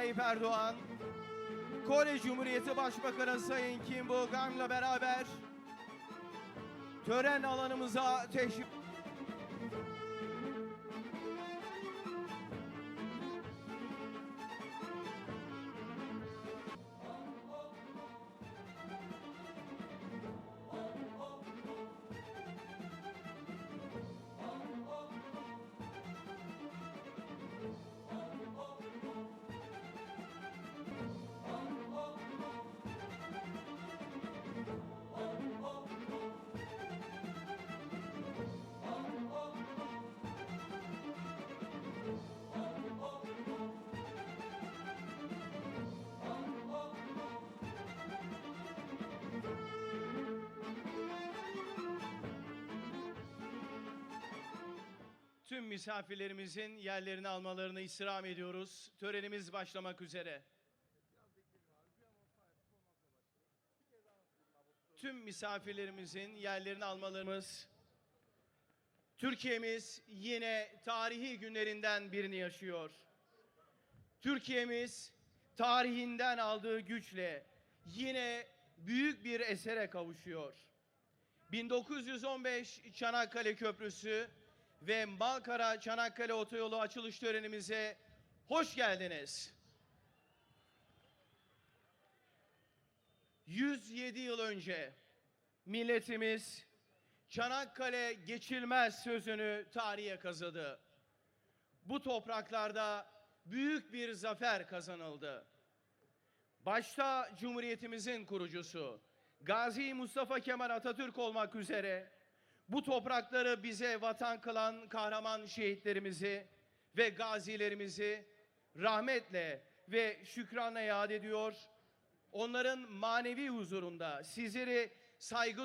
Tayyip Erdoğan, Kore Cumhuriyeti Başbakanı Sayın Kim Bok-ham'la beraber tören alanımıza teşrif Tüm misafirlerimizin yerlerini almalarını istirham ediyoruz. Törenimiz başlamak üzere. Tüm misafirlerimizin yerlerini almalarımız Türkiye'miz yine tarihi günlerinden birini yaşıyor. Türkiye'miz tarihinden aldığı güçle yine büyük bir esere kavuşuyor. 1915 Çanakkale Köprüsü ve Malkara Çanakkale Otoyolu açılış törenimize hoş geldiniz. 107 yıl önce milletimiz Çanakkale geçilmez sözünü tarihe kazıdı. Bu topraklarda büyük bir zafer kazanıldı. Başta Cumhuriyetimizin kurucusu Gazi Mustafa Kemal Atatürk olmak üzere bu toprakları bize vatan kılan kahraman şehitlerimizi ve gazilerimizi rahmetle ve şükranla yad ediyor. Onların manevi huzurunda sizleri saygı